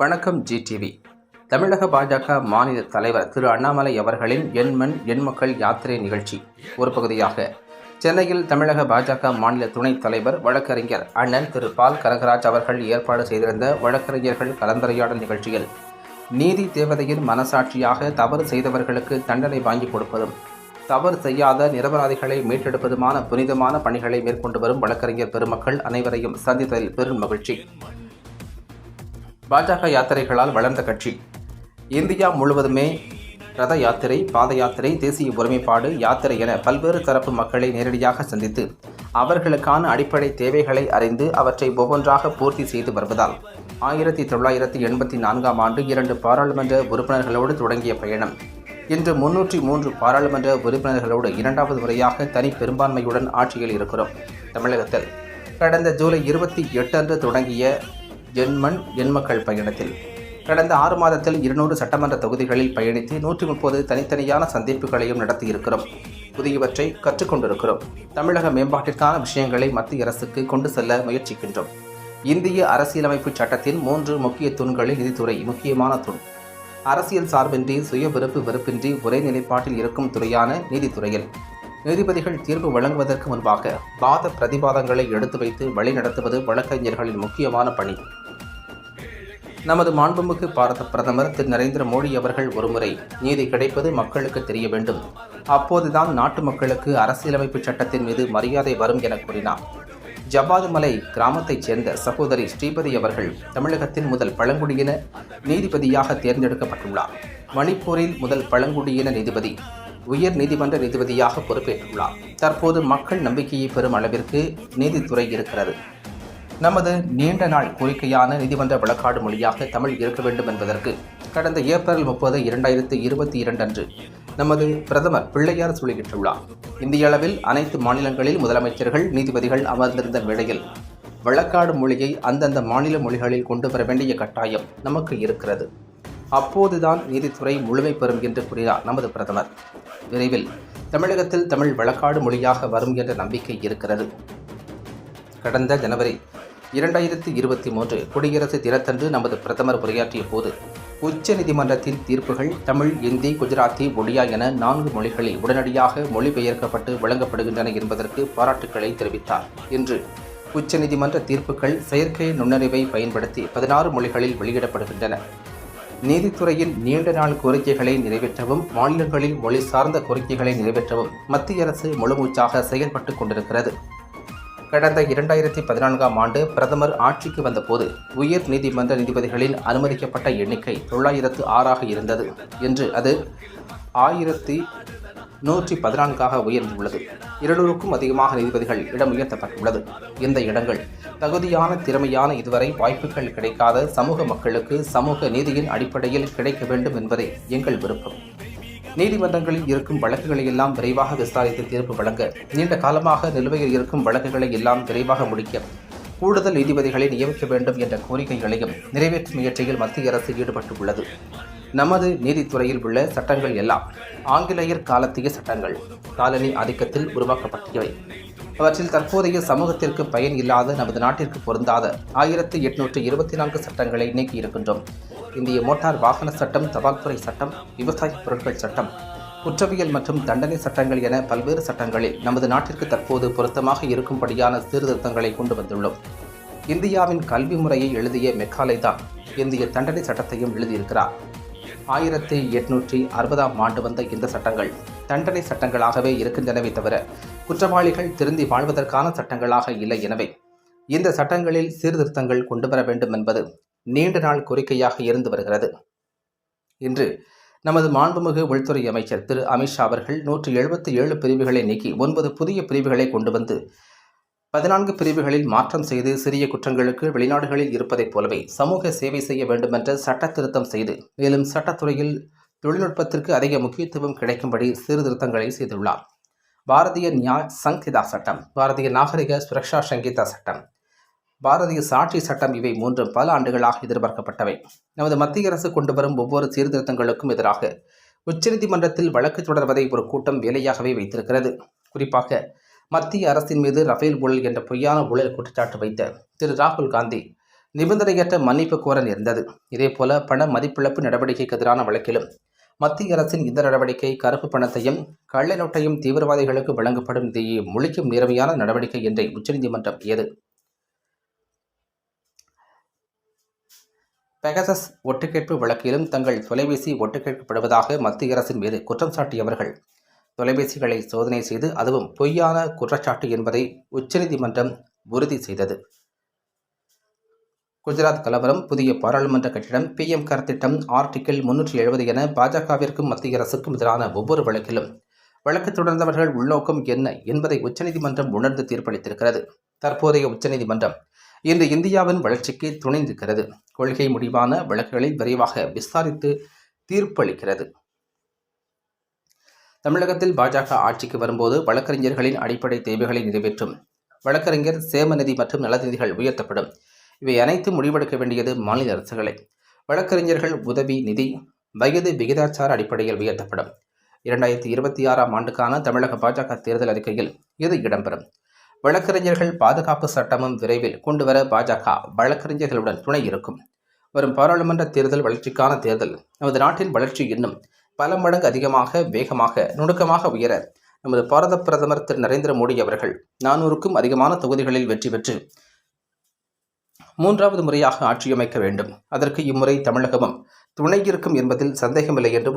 வணக்கம் G TV தமிழக பாஜக மாநில தலைவர் திரு அண்ணாமலை அவர்களின் எண்மண் எண்மக்கள் யாத்திரை நிகழ்ச்சி ஒரு பகுதியாக. சென்னையில் தமிழக பாஜக மாநில துணைத் தலைவர் வழக்கறிஞர் அண்ணன் திரு பால் கனகராஜ் அவர்கள் ஏற்பாடு செய்திருந்த வழக்கறிஞர்கள் கலந்துரையாடல் நிகழ்ச்சியில் நீதி தேவதையின் மனசாட்சியாக தவறு செய்தவர்களுக்கு தண்டனை வாங்கி கொடுப்பதும் தவறு செய்யாத நிரபராதிகளை மீட்டெடுப்பதுமான புனிதமான பணிகளை மேற்கொண்டு வரும் வழக்கறிஞர் பெருமக்கள் அனைவரையும் சந்தித்ததில் பெரும் மகிழ்ச்சி. பாஜக யாத்திரைகளால் வளர்ந்த கட்சி. இந்தியா முழுவதுமே ரத யாத்திரை பாத யாத்திரை தேசிய ஒருமைப்பாடு யாத்திரை என பல்வேறு தரப்பு மக்களை நேரடியாக சந்தித்து அவர்களுக்கான அடிப்படை தேவைகளை அறிந்து அவற்றை ஒவ்வொன்றாக பூர்த்தி செய்து வருவதால் ஆயிரத்தி தொள்ளாயிரத்தி எண்பத்தி நான்காம் ஆண்டு இரண்டு பாராளுமன்ற உறுப்பினர்களோடு தொடங்கிய பயணம். இன்று முன்னூற்றி மூன்று பாராளுமன்ற உறுப்பினர்களோடு இரண்டாவது முறையாக தனி பெரும்பான்மையுடன் ஆட்சியில் இருக்கிறோம் தமிழகத்தில். கடந்த ஜூலை இருபத்தி எட்டு அன்று தொடங்கிய எண்மண் எண்மக்கள் பயணத்தில். கடந்த ஆறு மாதத்தில் இருநூறு சட்டமன்ற தொகுதிகளில் பயணித்து நூற்றி முப்பது தனித்தனியான சந்திப்புகளையும் நடத்தியிருக்கிறோம். புதியவற்றை கற்றுக்கொண்டிருக்கிறோம். தமிழக மேம்பாட்டிற்கான விஷயங்களை மத்திய அரசுக்கு கொண்டு செல்ல முயற்சிக்கின்றோம். இந்திய அரசியலமைப்பு சட்டத்தின் மூன்று முக்கிய தூண்களில் நிதித்துறை முக்கியமான தூண். அரசியல் சார்பின்றி சுய விருப்பு வெறுப்பின்றி ஒரே நிலைப்பாட்டில் இருக்கும் துறையான நீதித்துறையில் நீதிபதிகள் தீர்ப்பு வழங்குவதற்கு முன்பாக வாத பிரதிவாதங்களை எடுத்து வைத்து வழிநடத்துவது வழக்கறிஞர்களின் முக்கியமான பணி. நமது மாண்புமிகு பாரத பிரதமர் திரு. நரேந்திர மோடி அவர்கள் ஒருமுறை நீதி கிடைப்பது மக்களுக்கு தெரிய வேண்டும். அப்போதுதான் நாட்டு மக்களுக்கு அரசியலமைப்பு சட்டத்தின் மீது மரியாதை வரும் என கூறினார். ஜவ்வாதுமலை கிராமத்தைச் சேர்ந்த சகோதரி ஸ்ரீபதி அவர்கள் தமிழகத்தின் முதல் பழங்குடியின நீதிபதியாக தேர்ந்தெடுக்கப்பட்டுள்ளார். மணிப்பூரில் முதல் பழங்குடியின நீதிபதி உயர் நீதிமன்ற நீதிபதியாக பொறுப்பேற்றுள்ளார். தற்போது மக்கள் நம்பிக்கையை பெறும் அளவிற்கு நீதித்துறை இருக்கிறது. நமது நீண்ட நாள் கோரிக்கையான நீதிமன்ற வழக்காடு மொழியாக தமிழ் இருக்க வேண்டும் என்பதற்கு கடந்த ஏப்ரல் முப்பது இரண்டாயிரத்து இருபத்தி இரண்டு அன்று நமது பிரதமர் பிள்ளையார் சொல்லிட்டுள்ளார் இந்திய அளவில் அனைத்து மாநிலங்களில் முதலமைச்சர்கள் நீதிபதிகள் அமர்ந்திருந்த வேளையில் வழக்காடு மொழியை அந்தந்த மாநில மொழிகளில் கொண்டு வர வேண்டிய கட்டாயம் நமக்கு இருக்கிறது. அப்போதுதான் நீதித்துறை முழுமை பெறும் என்று கூறினார் நமது பிரதமர். விரைவில் தமிழகத்தில் தமிழ் வழக்காடு மொழியாக வரும் என்ற நம்பிக்கை இருக்கிறது. கடந்த ஜனவரி இரண்டாயிரத்தி இருபத்தி மூன்று குடியரசு தினத்தன்று நமது பிரதமர் உரையாற்றிய போது உச்ச நீதிமன்றத்தின் தீர்ப்புகள் தமிழ் இந்தி குஜராத்தி ஒடியா என நான்கு மொழிகளில் உடனடியாக மொழிபெயர்க்கப்பட்டு வழங்கப்படுகின்றன என்பதற்கு பாராட்டுக்களை தெரிவித்தார். இன்று உச்சநீதிமன்ற தீர்ப்புகள் செயற்கை நுண்ணறிவை பயன்படுத்தி பதினாறு மொழிகளில் வெளியிடப்படுகின்றன. நீதித்துறையின் நீண்ட நாள் கோரிக்கைகளை நிறைவேற்றவும் மாநிலங்களில் மொழி சார்ந்த கோரிக்கைகளை நிறைவேற்றவும் மத்திய அரசு முழுமூச்சாக செயல்பட்டுக் கொண்டிருக்கிறது. கடந்த இரண்டாயிரத்தி பதினான்காம் ஆண்டு பிரதமர் ஆட்சிக்கு வந்தபோது உயர் நீதிமன்ற நீதிபதிகளின் அனுமதிக்கப்பட்ட எண்ணிக்கை தொள்ளாயிரத்து ஆறாக இருந்தது. என்று அது ஆயிரத்தி நூற்றி பதினான்காக உயர்ந்துள்ளது. இருநூறுக்கும் அதிகமாக நீதிபதிகள் இடம் உயர்த்தப்பட்டுள்ளது. இந்த இடங்கள் தகுதியான திறமையான இதுவரை வாய்ப்புகள் கிடைக்காத சமூக மக்களுக்கு சமூக நீதியின் அடிப்படையில் கிடைக்க வேண்டும் என்பதே எங்கள் விருப்பம். நீதிமன்றங்களில் இருக்கும் வழக்குகளை எல்லாம் விரைவாக விசாரித்து தீர்ப்பு வழங்க நீண்ட காலமாக நிலுவையில் இருக்கும் வழக்குகளை எல்லாம் விரைவாக முடிக்க கூடுதல் நீதிபதிகளை நியமிக்க வேண்டும் என்ற கோரிக்கைகளையும் நிறைவேற்றும் முயற்சியில் மத்திய அரசு ஈடுபட்டுள்ளது. நமது நீதித்துறையில் உள்ள சட்டங்கள் எல்லாம் ஆங்கிலேயர் காலத்திய சட்டங்கள். காலனி ஆதிக்கத்தில் உருவாக்கப்பட்டவை. அவற்றில் தற்போதைய சமூகத்திற்கு பயன் இல்லாத நமது நாட்டிற்கு பொருந்தாத ஆயிரத்தி எட்நூற்று இருபத்தி நான்கு சட்டங்களை நீக்கியிருக்கின்றோம். இந்திய மோட்டார் வாகன சட்டம் தபால்துறை சட்டம் விவசாய பொருட்கள் சட்டம் குற்றவியல் மற்றும் தண்டனை சட்டங்கள் என பல்வேறு சட்டங்களில் நமது நாட்டிற்கு தற்போது பொருத்தமாக இருக்கும்படியான சீர்திருத்தங்களை கொண்டு வந்துள்ளோம். இந்தியாவின் கல்வி முறையை எழுதிய மெக்காலை தான் இந்திய தண்டனை சட்டத்தையும் எழுதியிருக்கிறார். ஆயிரத்தி எட்நூற்றி அறுபதாம் ஆண்டு வந்த இந்த சட்டங்கள் தண்டனை சட்டங்களாகவே இருக்கின்றனவே தவிர குற்றவாளிகள் திருந்தி வாழ்வதற்கான சட்டங்களாக இல்லை எனவே இந்த சட்டங்களில் சீர்திருத்தங்கள் கொண்டு வர வேண்டும் என்பது நீண்ட நாள் கோரிக்கையாக இருந்து வருகிறது. இன்று நமது மாண்புமிகு உள்துறை அமைச்சர் திரு அமித்ஷா அவர்கள் நூற்றி எழுபத்தி ஏழு பிரிவுகளை நீக்கி ஒன்பது புதிய பிரிவுகளை கொண்டு வந்து பதினான்கு பிரிவுகளில் மாற்றம் செய்து சிறிய குற்றங்களுக்கு வெளிநாடுகளில் இருப்பதைப் போலவே சமூக சேவை செய்ய வேண்டுமென்ற சட்ட திருத்தம் செய்து மேலும் சட்டத்துறையில் தொழில்நுட்பத்திற்கு அதிக முக்கியத்துவம் கிடைக்கும்படி சீர்திருத்தங்களை செய்துள்ளார். பாரதிய நியாய் சங்கிதா சட்டம் பாரதிய நாகரிக சுரக்ஷா சங்கீதா சட்டம் பாரதிய சாட்சி சட்டம் இவை மூன்றும் பல ஆண்டுகளாக எதிர்பார்க்கப்பட்டவை. நமது மத்திய அரசு கொண்டு வரும் ஒவ்வொரு சீர்திருத்தங்களுக்கும் எதிராக உச்சநீதிமன்றத்தில் வழக்கு தொடர்வதை ஒரு கூட்டம் வேலையாகவே வைத்திருக்கிறது. குறிப்பாக மத்திய அரசின் மீது ரஃபேல் ஊழல் என்ற பொய்யான ஊழல் குற்றச்சாட்டு வைத்த திரு ராகுல் காந்தி நிபந்தனையற்ற மன்னிப்பு கோர நேர்ந்தது. இதேபோல பண மதிப்பிழப்பு நடவடிக்கைக்கு எதிரான வழக்கிலும் மத்திய அரசின் இந்த நடவடிக்கை கருப்பு பணத்தையும் கள்ள நோட்டையும் தீவிரவாதிகளுக்கு வழங்கப்படும் நிதியை முழிக்கும் நேர்மையான நடவடிக்கை என்றே உச்சநீதிமன்றம் ஏது. பெகசஸ் ஒட்டுக்கேட்பு வழக்கிலும் தங்கள் தொலைபேசி ஒட்டுக்கேட்கப்படுவதாக மத்திய அரசின் மீது குற்றம் சாட்டியவர்கள் தொலைபேசிகளை சோதனை செய்து அதுவும் பொய்யான குற்றச்சாட்டு என்பதை உச்சநீதிமன்றம் உறுதி செய்தது. குஜராத் கலவரம் புதிய பாராளுமன்ற கட்டிடம் பிஎம் கர் திட்டம் ஆர்டிகிள் முன்னூற்றி எழுபது என பாஜகவிற்கும் மத்திய அரசுக்கும் எதிரான ஒவ்வொரு வழக்கிலும். வழக்கு தொடர்ந்தவர்கள் உள்நோக்கம் என்ன என்பதை உச்சநீதிமன்றம் உணர்ந்து தீர்ப்பளித்திருக்கிறது. தற்போதைய உச்சநீதிமன்றம் இன்று இந்தியாவின் வளர்ச்சிக்கு துணை நிற்கிறது கொள்கை முடிவான வழக்குகளை விரைவாக விசாரித்து தீர்ப்பளிக்கிறது. தமிழகத்தில் பாஜக ஆட்சிக்கு வரும்போது வழக்கறிஞர்களின் அடிப்படை தேவைகளை நிறைவேற்றும். வழக்கறிஞர் சேமநிதி மற்றும் நலநிதிகள் உயர்த்தப்படும். இவை அனைத்தும் முடிவெடுக்க வேண்டியது மாநில அரசுகளை. வழக்கறிஞர்கள் உதவி நிதி வயது விகிதாச்சார அடிப்படையில் உயர்த்தப்படும். இரண்டாயிரத்தி இருபத்தி ஆறாம் ஆண்டுக்கான தமிழக பாஜக தேர்தல் அறிக்கையில் இது இடம்பெறும். வழக்கறிஞர்கள் பாதுகாப்பு சட்டமும் விரைவில் கொண்டுவர பாஜக வழக்கறிஞர்களுடன் துணை இருக்கும். வரும் பாராளுமன்ற தேர்தல் வளர்ச்சிக்கான தேர்தல் நமது நாட்டின் வளர்ச்சி இன்னும் பல மடங்கு அதிகமாக வேகமாக நுணுக்கமாக உயர நமது பாரத பிரதமர் திரு. நரேந்திர மோடி அவர்கள் நானூறுக்கும் அதிகமான தொகுதிகளில் வெற்றி பெற்று மூன்றாவது முறையாக ஆட்சியமைக்க வேண்டும். அதற்கு இம்முறை தமிழகமும் துணை இருக்கும் என்பதில் சந்தேகமில்லை என்று